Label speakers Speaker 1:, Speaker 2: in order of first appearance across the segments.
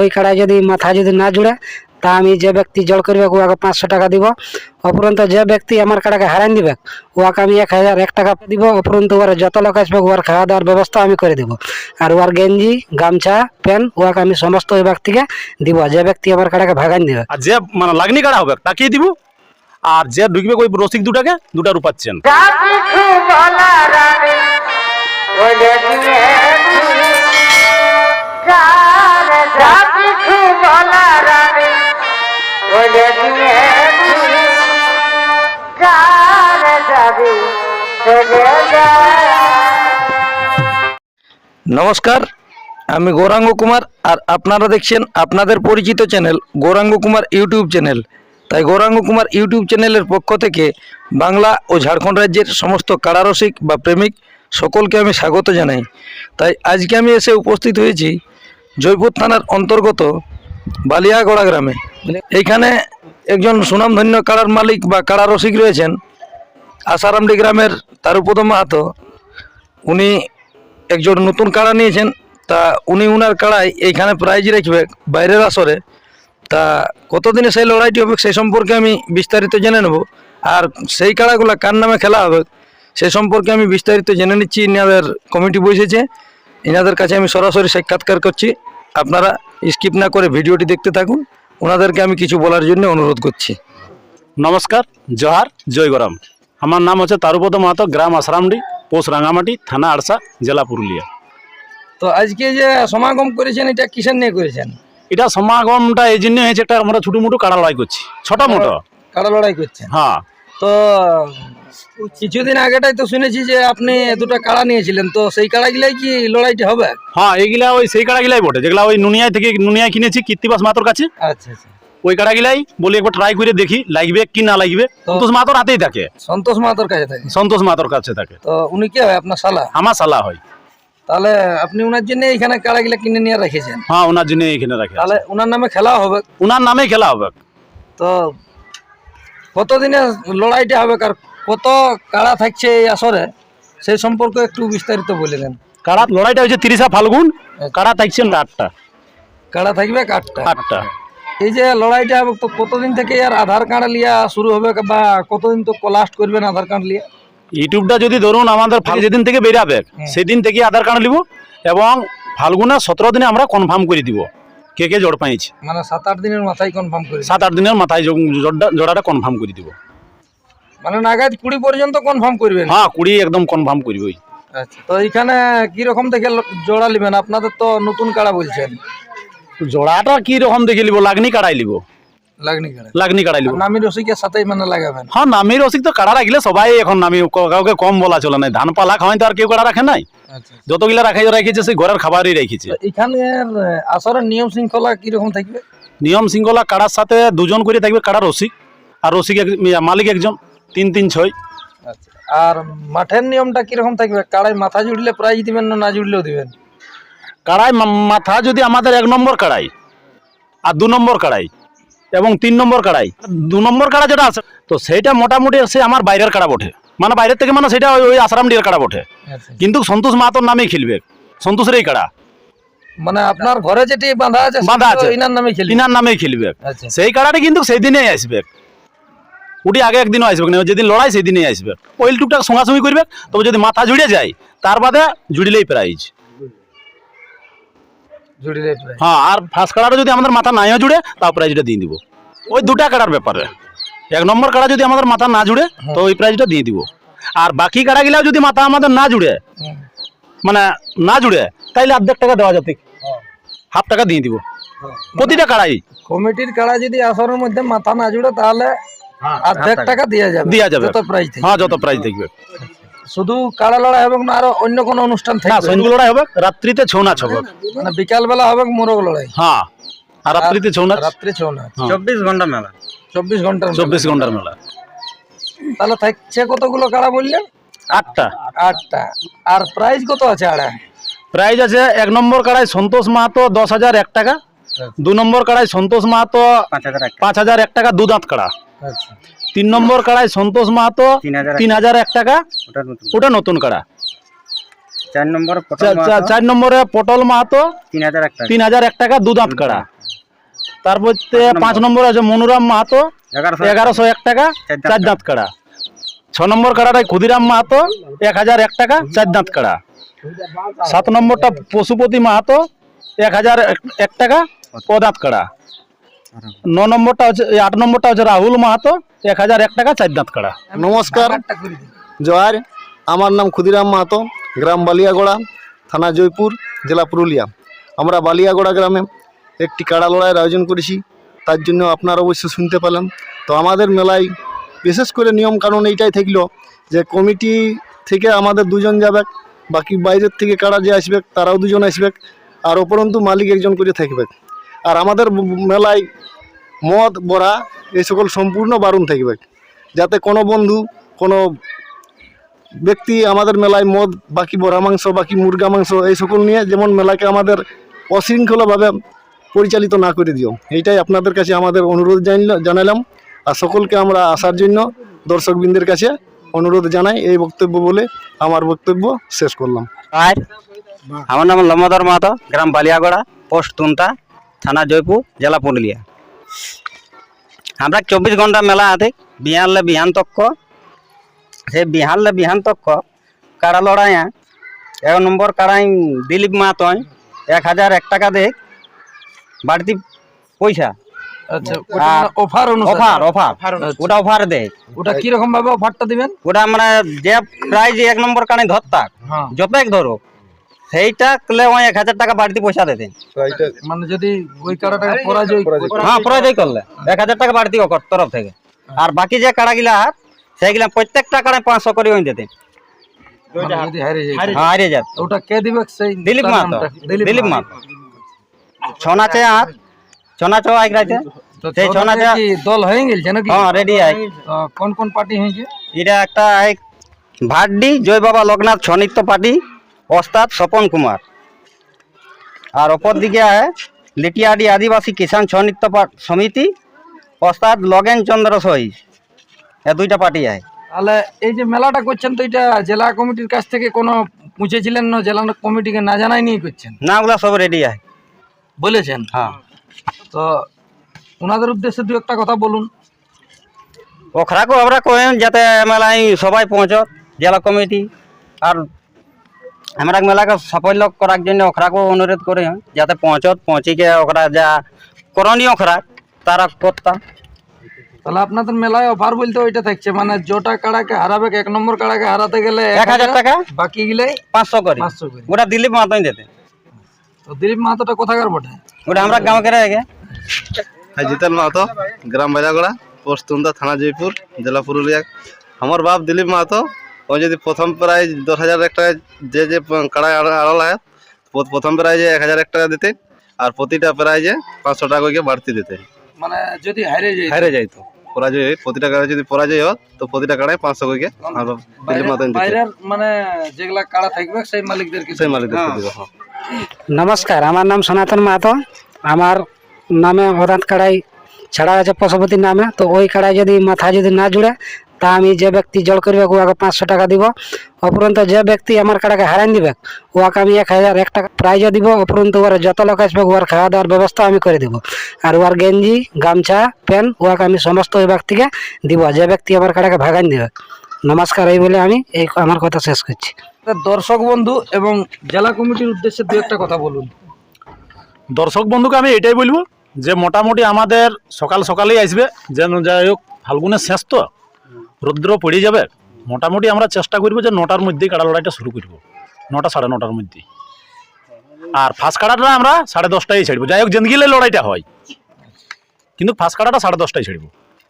Speaker 1: ওই কাড়ায় যদি মাথা যদি না জুড়ে তা আমি যে ব্যক্তি জল করবে ওকে পাঁচশো টাকা দিব। অপরন্ত যে ব্যক্তি আমার কাড়াকে হারান দিবে ওকে আমি এক হাজার এক টাকা দিব। অপরন্ত ওর যত লোক আসবে ওর খাওয়া দাওয়ার ব্যবস্থা আমি করে দিব। আর ওর গেঞ্জি গামছা প্যান্ট ওকে আমি সমস্ত ওই ব্যক্তিকে দিব। যে ব্যক্তি আমার কাড়াকে ভাগান দিবে
Speaker 2: আর যে মানে লাগনি কাড়া হবে তাকেই দিব। আর যে ঢুকবে ওই রসিক দুটাকে দুটা রূপাচ্ছেন।
Speaker 3: নমস্কার, আমি গৌরাঙ্গ কুমার আর আপনারা দেখছেন আপনাদের পরিচিত channel Gouranga Kumar YouTube channel. তাই গৌরাঙ্গ কুমার ইউটিউব চ্যানেলের পক্ষ থেকে বাংলা ও ঝাড়খণ্ড রাজ্যের সমস্ত কারারসিক বা প্রেমিক সকলকে আমি স্বাগত জানাই। তাই আজকে আমি এসে উপস্থিত হয়েছি জয়পুর থানার অন্তর্গত বালিয়াগড়া গ্রামে। এইখানে একজন সুনামধন্য কারার মালিক বা কারারসিক রয়েছেন আসারামডি গ্রামের তারুপদ মাহাতো উনি একজন নতুন কাড়া নিয়েছেন, তা উনি উনার কাড়াই এইখানে প্রাইজ রাখবে বাইরের আসরে। তা কতদিনে সেই লড়াইটি হবে সেই সম্পর্কে আমি বিস্তারিত জেনে নেব। আর সেই কাড়াগুলো কার নামে খেলা হবে সে সম্পর্কে আমি বিস্তারিত জেনে নিচ্ছি। ইনাদের কমিটি বসেছে, ইনাদের কাছে আমি সরাসরি সাক্ষাৎকার করছি। আপনারা স্কিপ না করে ভিডিওটি দেখতে থাকুন। ওনাদেরকে আমি কিছু বলার জন্য অনুরোধ করছি।
Speaker 2: নমস্কার জহার জয় গরম। আমার নাম হচ্ছে তারুপদ মাহাতো গ্রাম আসারামডি পোস্ট রাঙামাটি থানা আড়সা জেলা পুরুলিয়া।
Speaker 3: তো আজকে যে সমাগম করেছেন এটা কিসের নিয়ে করেছেন?
Speaker 2: এটা সমাগমটা এই জন্য হয়েছে একটা আমরা ছোটো মোটো কাড়া লড়াই করছি। ছোট মোটো।
Speaker 3: কাড়া লড়াই করছেন।
Speaker 2: হ্যাঁ।
Speaker 3: তো কিছুদিন আগেটাই তো শুনেছি যে আপনি দুটো কাড়া নিয়েছিলেন তো সেই কাড়াগুলাই কি লড়াইটি হবে?
Speaker 2: হ্যাঁ এইগুলা ওই সেই কাড়াগুলাই বটে। যেগুলা ওই নুনিয়ায় থেকে নুনিয়ায় কিনেছি কীর্তিবাস মাতোর কাছে।
Speaker 3: আচ্ছা আচ্ছা।
Speaker 2: ওই কাড়াগুলাই বলি একবার ট্রাই করে দেখি লাগবে কি না লাগবে। সন্তোষ মাতোর হাতেই থাকে।
Speaker 3: সন্তোষ মাহাতোর কাছে থাকে?
Speaker 2: সন্তোষ মাতোর কাছে থাকে।
Speaker 3: তো উনি কি হয় আপনার শালা?
Speaker 2: আমার সালা হয়।
Speaker 3: তাহলে আপনি ওনার জন্য এখানে কাড়াগুলা কিনে নিয়ে রেখেছেন?
Speaker 2: হ্যাঁ ওনার জন্য এখানে রাখে
Speaker 3: তাহলে ওনার নামে খেলা হবে?
Speaker 2: ওনার নামেই খেলা হবে।
Speaker 3: তো কতদিনে লড়াইটা হবে আর কত কাড়া থাকছে এই আসরে সেই সম্পর্কে একটু বিস্তারিত বলে দেন।
Speaker 2: কাড়া লড়াইটা হচ্ছে তিরিশা ফাল্গুন কাড়া থাকছেন আটটা।
Speaker 3: কাড়া থাকবে কাঠটা
Speaker 2: আটটা?
Speaker 3: এই যে লড়াইটা তো কতদিন থেকে আর আধার কার্ড লিয়া শুরু হবে বা কতদিন তো লাস্ট করবেন আধার কার্ড লিয়া?
Speaker 2: ইউটিউবটা যদি ধরুন আমাদের যেদিন থেকে বেরাবে সেদিন থেকে আধার কার্ড নিব এবং ফাল্গুনের সতেরো দিনে আমরা কনফার্ম করে দিব কে কে জোড় পাইছি।
Speaker 3: মানে সাত আট দিনের মাথায় কনফার্ম করে
Speaker 2: সাত আট দিনের মাথায় জোড়াটা কনফার্ম করে দিব।
Speaker 3: মানে নাগাদ কুড়ি পর্যন্ত কনফার্ম করবেন?
Speaker 2: হ্যাঁ কুড়ি একদম কনফার্ম করব
Speaker 3: আচ্ছা তো এখানে কি রকম দেখে জোড়া নেবেন? আপনাদের তো নতুন কাড়া বলছেন।
Speaker 2: জোড়াটা কি রকম দেখে নিব? লাগনি কাড়াই লিব
Speaker 3: লাগনি কাড়া।
Speaker 2: লাগনি কাড়াই লিব
Speaker 3: নামি রসিকের সাথেই মানে লাগাবেন?
Speaker 2: হ্যাঁ রসিক তো কাড়া রাখলে সবাই এখন নামি কাউকে কম বলা চলে নাই ধান পালা খাওয়াই তো আর কেউ কাড়া রাখে নাই।
Speaker 3: আচ্ছা
Speaker 2: যতগুলা রাখাই রেখেছে সেই ঘরের খাবারই রেখেছে।
Speaker 3: এখানের আসরের নিয়ম শৃঙ্খলা কি রকম থাকবে?
Speaker 2: নিয়ম শৃঙ্খলা কাড়ার সাথে দুজন করে থাকবে কাড়া রসিক। আর রসিক মালিক একজন। তিন তিন ছয়।
Speaker 3: আচ্ছা আর মাঠের নিয়মটা কি রকম থাকবে? কাড়াই মাথা জুড়লে প্রাইজ দিবেন না না জুড়লেও দিবেন?
Speaker 2: কাড়াই মাথা যদি আমাদের এক নম্বর কাড়াই আর দু নম্বর কাড়াই এবং তিন নম্বর কাড়াই দু নম্বর কাড়া যেটা আছে তো সেইটা মোটামুটি সে আমার বাইরের কাড়া বটে। মানে বাইরের থেকে মানে সেটা ওই- আসারাম ডিয়ার কাড়া বটে।
Speaker 3: আচ্ছা।
Speaker 2: কিন্তু সন্তোষ মাহাতোর নামেই খেলবে। সন্তোষের এই কাড়া।
Speaker 3: মানে আপনার ঘরে যেটি বাঁধা আছে
Speaker 2: বাঁধা আছে।
Speaker 3: ইনার নামে খেলি
Speaker 2: ইনার নামেই খেলবে।
Speaker 3: আচ্ছা।
Speaker 2: সেই কাড়াটা কিন্তু সেই দিনেই আসবে। উটি আগে একদিনও আসবে না যেদিন লড়াই সেই দিনেই আসবে। ওইল টুকটাক সঙ্গাসঙ্গি করবে তবে যদি মাথা জুড়ে যায় তার বাদে জুড়িলেই প্রাইজ হ্যাঁ আর ফার্স্ট কাড়াটা যদি আমাদের মাথা নাইও জুড়ে তাও প্রাইজটা দিয়ে দিব। ওই দুটা কাড়ার ব্যাপারে। এক নম্বর কাড়া যদি আমাদের মাথা না জুড়ে তো ওই প্রাইজটা দিয়ে দিব। আর বাকি কাড়াগুলাও যদি মাথা আমাদের না জুড়ে মানে না জুড়ে তাইলে অর্ধেক টাকা দেওয়া যেত হাফ টাকা দিয়ে দিব। প্রতিটা কাড়াই
Speaker 3: কমিটির কাড়া যদি আসরের মধ্যে মাথা না জুড়ে তাহলে অর্ধেক টাকা দেওয়া যাবে
Speaker 2: দেওয়া যাবে।
Speaker 3: যত প্রাইজ
Speaker 2: হ্যাঁ যত প্রাইজ দেখবে।
Speaker 3: শুধু কাড়া লড়াই হবে না আরও অন্য কোনো অনুষ্ঠান
Speaker 2: না
Speaker 3: থাকবে।
Speaker 2: সন্ধ্যে লড়াই হবে রাত্রিতে ছৌ নাচ হবে।
Speaker 3: মানে বিকাল বেলা হবে মোরগ লড়াই।
Speaker 2: হ্যাঁ আর রাত্রিতে ছৌ নাচ?
Speaker 3: রাত্রে ছৌ নাচ।
Speaker 2: হ্যাঁ।
Speaker 3: চব্বিশ ঘণ্টা মেলা। চব্বিশ ঘণ্টার
Speaker 2: চব্বিশ ঘণ্টার মেলা।
Speaker 3: তাহলে থাকছে কতগুলো কাড়া বললেন
Speaker 2: আটটা।
Speaker 3: আটটা। আর প্রাইস কত আছে আড়া
Speaker 2: প্রাইজ আছে এক নম্বর কাড়াই সন্তোষ মাহাতো দশ হাজার এক টাকা দু নম্বর কাড়াই সন্তোষ মাহাতো পাঁচ হাজার এক টাকা। দু দাঁত কাড়া। তিন নম্বর কাড়াই সন্তোষ মাহাতো তিন হাজার এক টাকা। ওটা নতুন কাড়া।
Speaker 4: চার নম্বর
Speaker 2: পটল মাহাতো।
Speaker 4: তিন হাজার এক টাকা।
Speaker 2: দু দাঁত কাড়া। তারপর পাঁচ নম্বর। আছে মনুরাম মাহাতো
Speaker 4: এগারোশো
Speaker 2: এক টাকা।
Speaker 4: চার দাঁত
Speaker 2: কাড়া। ছ নম্বর কাড়াটাই ক্ষুদিরাম মাহাতো এক হাজার এক টাকা চার দাঁত কাড়া। সাত নম্বরটা পশুপতি মাহাতো এক হাজার এক- এক টাকা ও দাঁত কাড়া। ন নম্বরটা হচ্ছে আট নম্বরটা হচ্ছে রাহুল মাহাতো, এক হাজার এক টাকা চার দাঁত কাড়া।
Speaker 5: নমস্কার জোয়ার আমার নাম ক্ষুদিরাম মাহাতো, গ্রাম বালিয়াগোড়া, থানা জয়পুর, জেলা পুরুলিয়া। আমরা বালিয়াগোড়া গ্রামে একটি কাড়া লড়াইয়ের আয়োজন করেছি, তার জন্য আপনারা অবশ্য শুনতে পেলেন। তো আমাদের মেলায় বিশেষ করে নিয়ম কানুন এইটাই থাকল যে কমিটি থেকে আমাদের দুজন যাবে, বাকি বাইরের থেকে কাড়া যে আসবে, তারাও দুজন আসবে, আর উপরন্তু মালিক একজন করে থাকবে। আর আমাদের মেলায় মদ, বড়া, এই সকল সম্পূর্ণ বারণ থাকবে। যাতে কোনো বন্ধু, কোনো ব্যক্তি আমাদের মেলায় মদ, বাকি বড়া মাংস, বাকি মুরগা মাংস, এই সকল নিয়ে যেমন মেলাকে আমাদের অশৃঙ্খলভাবে পরিচালিত না করে দিও। এইটাই আপনাদের কাছে আমাদের অনুরোধ জানিল জানালাম। আর সকলকে আমরা আসার জন্য দর্শকবৃন্দের কাছে অনুরোধ জানাই, এই বক্তব্য বলে আমার বক্তব্য শেষ করলাম।
Speaker 4: আর আমার নাম লম্বদর মাহাতো, গ্রাম বালিয়াগড়া, পোস্ট তুনতা। থানা জয়পুর জেলা পুরুলিয়া। আমরা চব্বিশ ঘণ্টা মেলা আছে বিহানলে বিহান তক্ক। সে বিহানলে বিহান তক্ক কাড়া লড়াই এক নম্বর কাড়াই দিলীপ মাহাতো এক হাজার এক টাকা দেখ বাড়তি পয়সা।
Speaker 3: আচ্ছা অফার
Speaker 4: অফার অফার ওটা অফার দেয়
Speaker 3: ওটা ভাবে অফারটা দিবেন?
Speaker 4: ওটা আমরা যে প্রাইজ এক নম্বর কানে ধরতাক
Speaker 3: হ্যাঁ।
Speaker 4: যত ধরো সেইটা করলে ওই এক হাজার টাকা বাড়তি পয়সা দেতে
Speaker 3: মানে যদি ওই কাড়াটাকে পরাজয়
Speaker 4: হ্যাঁ পরাজয় করলে। এক হাজার টাকা বাড়তি ওকর তরফ থেকে। আর বাকি যে কাড়াগুলা হাত সেইগুলা প্রত্যেকটা কাড়ায় পাঁচশো করে ওই দিতে
Speaker 3: মানে হারিয়ে
Speaker 4: হ্যাঁ হারিয়ে যাত
Speaker 3: ওটা কে দিবে সেই
Speaker 4: দিলীপ
Speaker 3: তার
Speaker 4: মাহাতো।
Speaker 3: নামটা?
Speaker 4: দিলীপ মাহাতো। ছনাচে হাত ছনাচো আইক রাইতে। সেই ছনাচে
Speaker 3: দল হয়ে নাকি?
Speaker 4: হ্যাঁ রেডি আই।
Speaker 3: কোন কোন পার্টি হয়েছে?
Speaker 4: এটা একটা এক ভাড্ডি জয় বাবা লোকনাথ ছনিত্য পার্টি। ওস্তাদ স্বপন কুমার। আর অপর দিকে আছে লিটিয়াডি আদিবাসী কিষাণ ছনিত্য সমিতি ওস্তাদ লগেন চন্দ্র সহিস এ দুইটা পার্টি আয়।
Speaker 3: তাহলে এই যে মেলাটা করছেন তো এটা জেলা কমিটির কাছ থেকে কোনো পুঁছেছিলেন না? জেলা কমিটিকে না জানাই নিয়ে করছেন?
Speaker 4: না ওগুলা সব রেডি আয়।
Speaker 3: বলেছেন?
Speaker 4: হ্যাঁ।
Speaker 3: তো ওনাদের উদ্দেশ্যে দু একটা কথা বলুন।
Speaker 4: ওখরাকেও আমরা করেন যাতে মেলায় সবাই পৌঁছত জেলা কমিটি। আর আমরা মেলাকে সাফল্য করার জন্য ওখরাকেও অনুরোধ করি যাতে পৌঁছত পৌঁছিকে ওখরা যা করণীয় ওখরা তারা করতাম
Speaker 3: তাহলে আপনাদের মেলায় অফার বলতে ওইটা থাকছে মানে জোটা কাড়াকে হারাবে এক নম্বর কাড়াকে হারাতে গেলে
Speaker 4: এক হাজার টাকা
Speaker 3: বাকি গেলে
Speaker 4: পাঁচশো করে
Speaker 3: পাঁচশো করে
Speaker 4: ওটা দিলীপ মাহাতোই দিতে
Speaker 3: তো দিলীপ মাহাতোটা কোথাকার বটে
Speaker 4: ওটা আমরা গাঁও করে আগে
Speaker 6: হ্যাঁ জিতেন মাহাতো গ্রাম বাজাগড়া পোস্ট থানা জয়পুর জেলা পুরুলিয়া আমার বাপ দিলীপ মাহাতো ও যদি প্রথম প্রাইজ দশ হাজার এক টাকা যে যে কাড়ায় আড়াল হয় প্রথম প্রাইজে এক হাজার এক টাকা দিতে আর প্রতিটা প্রাইজে পাঁচশো টাকা করে বাড়তি দিতে।
Speaker 3: মানে যদি হারে যায়
Speaker 6: হারে যাইতো পরাজয় হয়। প্রতিটা কাড়ায় যদি পরাজয় হয় তো প্রতিটা কাড়ায় পাঁচশো করে
Speaker 3: মানে যেগুলা কাড়া থাকবে সেই মালিকদেরকে
Speaker 6: সেই মালিকদেরকে দিব হ্যাঁ।
Speaker 1: নমস্কার আমার নাম সনাতন মাহাতো। আমার নামে অদাঁত কাড়াই ছাড়া আছে পশুপতির নামে তো ওই কাড়াই যদি মাথা যদি না জুড়ে তা আমি যে ব্যক্তি জল করবে ওকে পাঁচশো টাকা দিব অপরন্ত যে ব্যক্তি আমার কাড়াকে হারান দিবে ওকে আমি এক হাজার এক টাকা প্রাইজও দিব অপরন্ত ওর যত লোক আসবে ওর খাওয়া দাওয়ার ব্যবস্থা আমি করে দিব। আর ওর গেঞ্জি গামছা প্যান্ট ওকে আমি সমস্ত ওই ব্যক্তিকে দিব যে ব্যক্তি আমার কাড়াকে ভাগান দিবে। নমস্কার এই বলে আমি এই আমার কথা শেষ করছি।
Speaker 3: দর্শক বন্ধু এবং জেলা কমিটির উদ্দেশ্যে দু একটা কথা বলুন।
Speaker 2: দর্শক বন্ধুকে আমি এটাই বলব যে মোটামুটি আমাদের সকাল সকালেই আসবে যেন যাই হোক ফাল্গুনের শেষ তো। রৌদ্র পড়ে যাবে মোটামুটি আমরা চেষ্টা করব যে নটার মধ্যেই কাড়া লড়াইটা শুরু করব। নটা সাড়ে নটার মধ্যেই। আর ফার্স্ট কাড়াটা আমরা সাড়ে দশটায় ছাড়বো। যাই হোক জেনগিলে লড়াইটা হয়। কিন্তু ফার্স্ট কাড়াটা সাড়ে দশটায় ছাড়বো।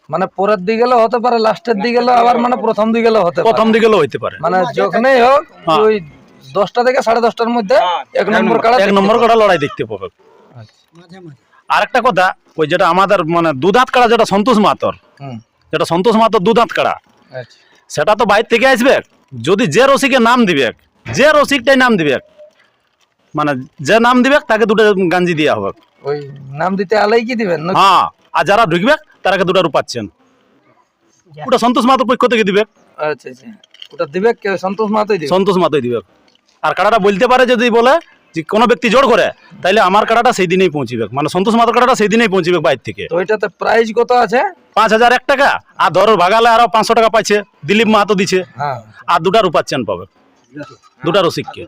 Speaker 3: মানে পরের দিকে গেলেও হতে পারে লাস্টের দিকে গেলেও আবার মানে প্রথম দিকে গেলেও হতে পারে।
Speaker 2: প্রথম দিকেও হইতে পারে।
Speaker 3: মানে যখনই হোক
Speaker 2: হ্যাঁ।
Speaker 3: ওই দশটা থেকে সাড়ে দশটার মধ্যে এক নম্বর কাড়া
Speaker 2: এক নম্বর কাড়া লড়াই দেখতে পাবে। আরেকটা কথা ওই যেটা আমাদের মানে দুধাত কাড়া যেটা সন্তোষ মাতর
Speaker 3: হুম।
Speaker 2: যেটা সন্তোষ মাতর দুধাত কাড়া
Speaker 3: আচ্ছা।
Speaker 2: সেটা তো বাইরে থেকে আসবে। যদি যে রসিকে নাম দিবে যে রসিকটাই নাম দিবে মানে যে নাম দিবে তাকে দুটো গাঞ্জি দেওয়া হবে।
Speaker 3: ওই নাম দিতে আলাই কি দিবেন?
Speaker 2: হ্যাঁ আর যারা ঢুকবে তারাকে দুটো রূপাচ্ছেন। ওটা সন্তোষ মাতর পক্ষ থেকে দিবে।
Speaker 3: আচ্ছা আচ্ছা। ওটা দিবে সন্তোষ মাহাতোই দিবে।
Speaker 2: সন্তোষ মাতই দিবে। আর কাড়াটা বলতে পারে যদি বলে যে কোনো ব্যক্তি জোর করে তাহলে আমার কাটাটা সেই দিনেই পৌঁছিবে। মানে সন্তোষ মাতার কাড়াটা সেই দিনেই পৌঁছিবে বাইর থেকে।
Speaker 3: তো ওইটাতে প্রাইস কত আছে?
Speaker 2: পাঁচ হাজার এক টাকা আর ধর ভাগালে আরও পাঁচশো টাকা পাইছে দিলীপ মাহাতো দিচ্ছে
Speaker 3: হ্যাঁ।
Speaker 2: আর দুটা রূপার চেন পাবে। দুটা রসিককে।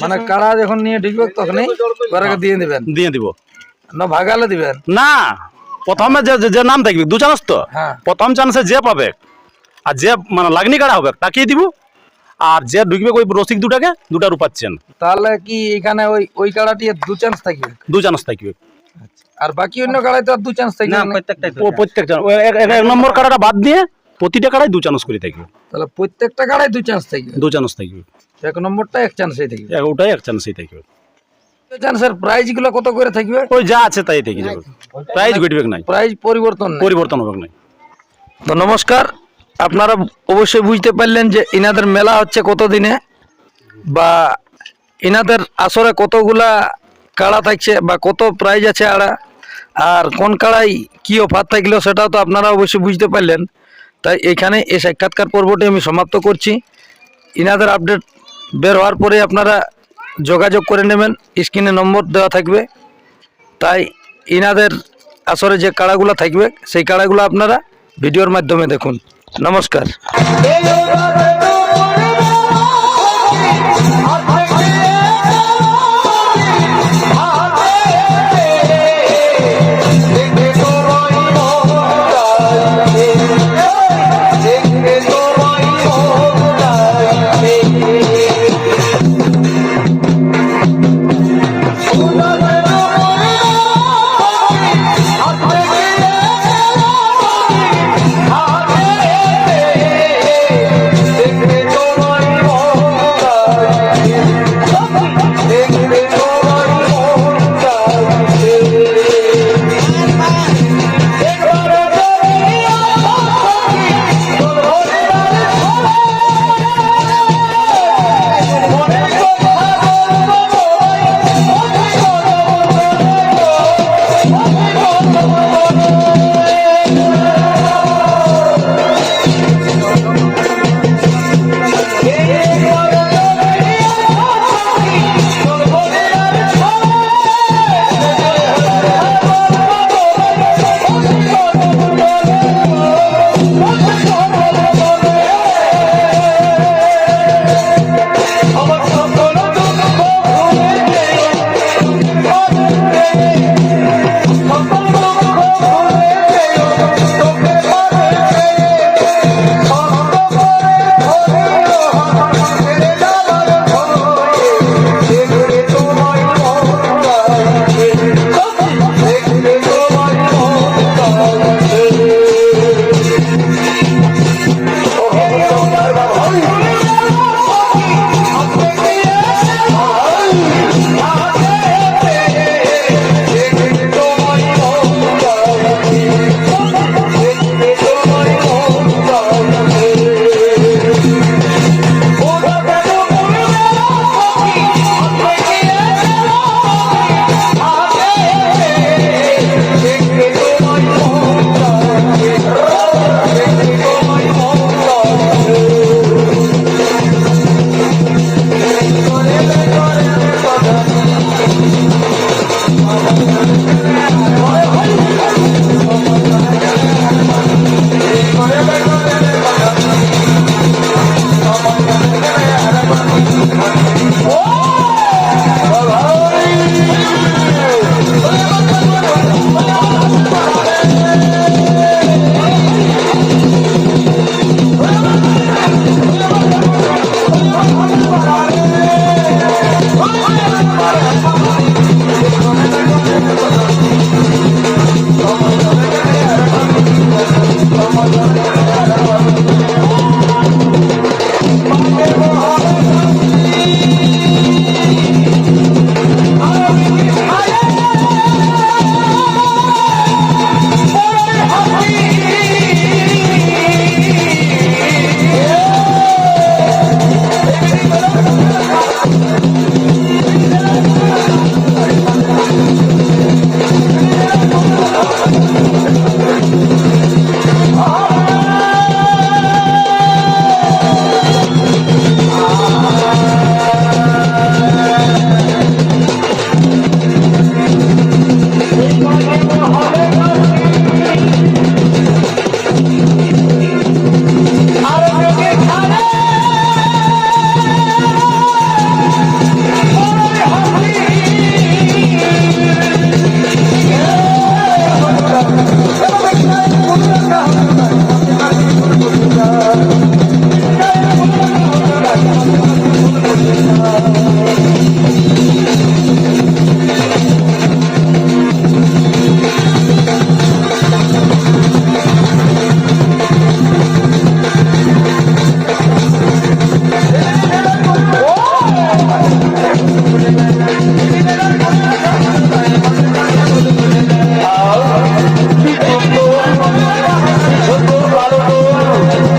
Speaker 3: মানে কাড়া যখন নিয়ে ঢুকবে তখনই দিয়ে দিবেন।
Speaker 2: দিয়ে দিব।
Speaker 3: না ভাগালে দিবেন?
Speaker 2: না প্রথমে যে যে- নাম থাকবে দু চান্স তো
Speaker 3: হ্যাঁ।
Speaker 2: প্রথম চান্সে যে পাবে আর যে মানে লাগনি কাড়া হবে তাকেই দিব। আর যে ঢুকবে ওই রসিক দুটাকে দুটা রূপার চেন
Speaker 3: তাহলে কি এখানে ওই ওই কাড়াটি দু চান্স থাকবে?
Speaker 2: দু চান্স থাকবে।
Speaker 3: আর বাকি অন্য কাড়াই তো আর দু চান্স থাকবে
Speaker 4: না
Speaker 3: না।
Speaker 4: প্রত্যেকটাই
Speaker 2: ও প্রত্যেকটা এক- নম্বর কাড়াটা বাদ দিয়ে প্রতিটা কাড়াই দু চান্স করে থাকবে।
Speaker 3: তাহলে প্রত্যেকটা কাড়াই দু চান্স থাকবে?
Speaker 2: দু চান্স থাকবে।
Speaker 3: এক নম্বরটা এক চান্সই থাকবে।
Speaker 2: এক- ওটাই এক চান্সই থাকবে।
Speaker 3: চান্সের প্রাইজগুলো কত করে থাকবে?
Speaker 2: ওই যা আছে তাই থেকে যাবে প্রাইজ ঘটবে নাই?
Speaker 3: প্রাইজ পরিবর্তন
Speaker 2: পরিবর্তন হবে নাই?
Speaker 3: তো নমস্কার। আপনারা অবশ্যই বুঝতে পারলেন যে ইনাদের মেলা হচ্ছে কত দিনে বা ইনাদের আসরে কতগুলা কাড়া থাকছে বা কত প্রাইজ আছে আড়া, আর কোন কাড়াই কি অফার থাকল সেটাও তো আপনারা অবশ্যই বুঝতে পারলেন। তাই এখানে এই সাক্ষাৎকার পর্বটি আমি সমাপ্ত করছি। ইনাদের আপডেট বের হওয়ার পরে আপনারা যোগাযোগ করে নেবেন স্ক্রিনে নম্বর দেওয়া থাকবে। তাই ইনাদের আসরে যে কাড়াগুলো থাকবে, সেই কাড়াগুলো আপনারা ভিডিওর মাধ্যমে দেখুন। নমস্কার